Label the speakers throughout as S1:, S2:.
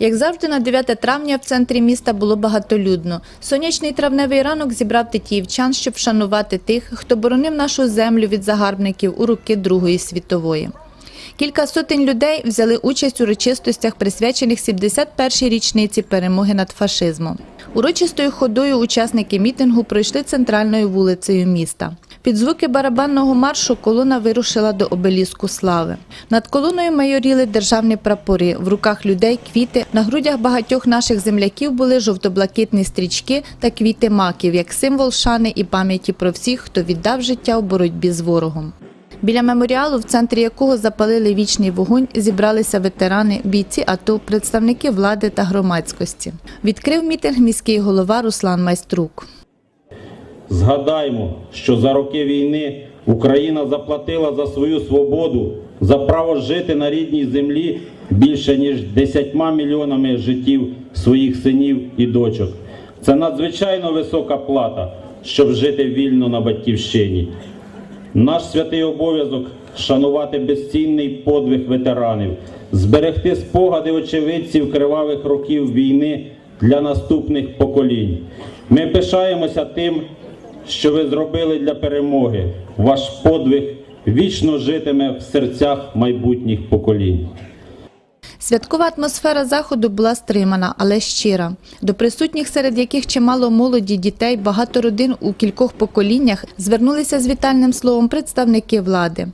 S1: Як завжди, на 9 травня в центрі міста було багатолюдно. Сонячний травневий ранок зібрав тетіївчан, щоб вшанувати тих, хто боронив нашу землю від загарбників у роки Другої світової. Кілька сотень людей взяли участь у урочистостях, присвячених 71-й річниці перемоги над фашизмом. Урочистою ходою учасники мітингу пройшли центральною вулицею міста. Під звуки барабанного маршу колона вирушила до обеліску слави. Над колоною майоріли державні прапори, в руках людей квіти. На грудях багатьох наших земляків були жовто-блакитні стрічки та квіти маків, як символ шани і пам'яті про всіх, хто віддав життя у боротьбі з ворогом. Біля меморіалу, в центрі якого запалили вічний вогонь, зібралися ветерани, бійці АТО, представники влади та громадськості. Відкрив мітинг міський голова Руслан Майструк.
S2: Згадаймо, що за роки війни Україна заплатила за свою свободу, за право жити на рідній землі більше ніж 10 мільйонами життів своїх синів і дочок. Це надзвичайно висока плата, щоб жити вільно на батьківщині. Наш святий обов'язок шанувати безцінний подвиг ветеранів, зберегти спогади очевидців кривавих років війни для наступних поколінь. Ми пишаємося тим, що ви зробили для перемоги. Ваш подвиг вічно житиме в серцях майбутніх поколінь.
S1: Святкова атмосфера заходу була стримана, але щира. До присутніх, серед яких чимало молоді, дітей, багато родин у кількох поколіннях звернулися з вітальним словом представники влади.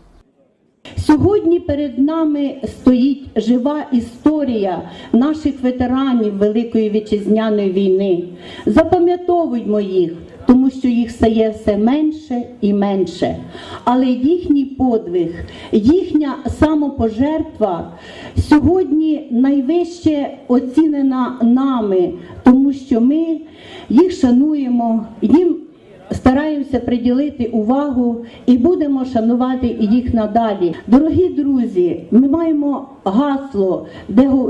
S3: Сьогодні перед нами стоїть жива історія наших ветеранів Великої вітчизняної війни. Запам'ятовуймо їх, тому що їх стає все менше і менше. Але їхній подвиг, їхня самопожертва сьогодні найвище оцінена нами, тому що ми їх шануємо, їм стараємося приділити увагу і будемо шанувати їх надалі. Дорогі друзі, ми маємо гасло,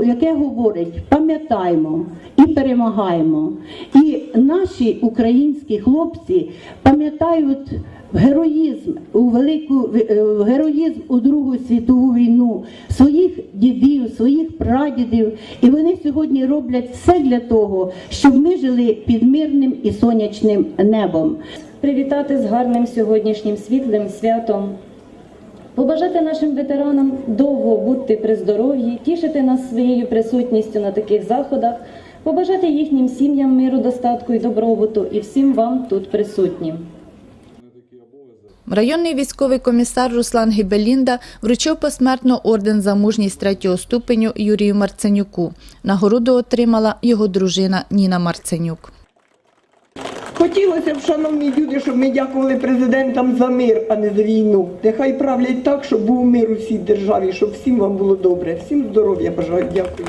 S3: яке говорить пам'ятаємо і перемагаємо. І наші українські хлопці пам'ятають героїзм у велику е, героїзм у Другу світову війну своїх дідів, своїх прадідів, і вони сьогодні роблять все для того, щоб ми жили під мирним і сонячним небом.
S4: привітати з гарним сьогоднішнім світлим святом, побажати нашим ветеранам довго бути при здоров'ї, тішити нас своєю присутністю на таких заходах, побажати їхнім сім'ям миру, достатку і добробуту і всім вам тут присутнім.
S1: Районний військовий комісар Руслан Гібелінда вручив посмертно орден за мужність третього ступеню Юрію Марценюку. Нагороду отримала його дружина Ніна Марценюк.
S5: Хотілося б, шановні люди, щоб ми дякували президентам за мир, а не за війну. Нехай правлять так, щоб був мир у всій державі, щоб всім вам було добре. Всім здоров'я бажаю. Дякую.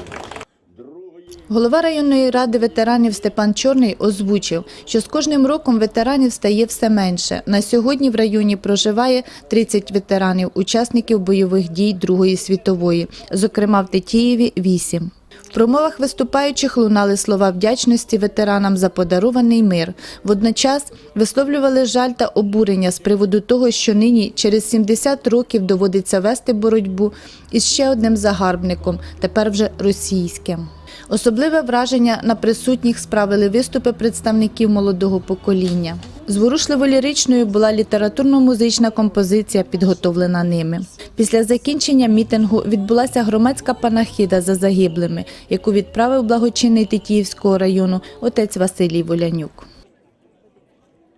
S1: Голова районної ради ветеранів Степан Чорний озвучив, що з кожним роком ветеранів стає все менше. На сьогодні в районі проживає 30 ветеранів, учасників бойових дій Другої світової, зокрема в Тетіїві – 8. В промовах виступаючих лунали слова вдячності ветеранам за подарований мир. Водночас висловлювали жаль та обурення з приводу того, що нині через 70 років доводиться вести боротьбу із ще одним загарбником, тепер вже російським. Особливе враження на присутніх справили виступи представників молодого покоління. Зворушливо ліричною була літературно-музична композиція, підготовлена ними. Після закінчення мітингу відбулася громадська панахіда за загиблими, яку відправив благочинний Тетіївського району отець Василій Волянюк.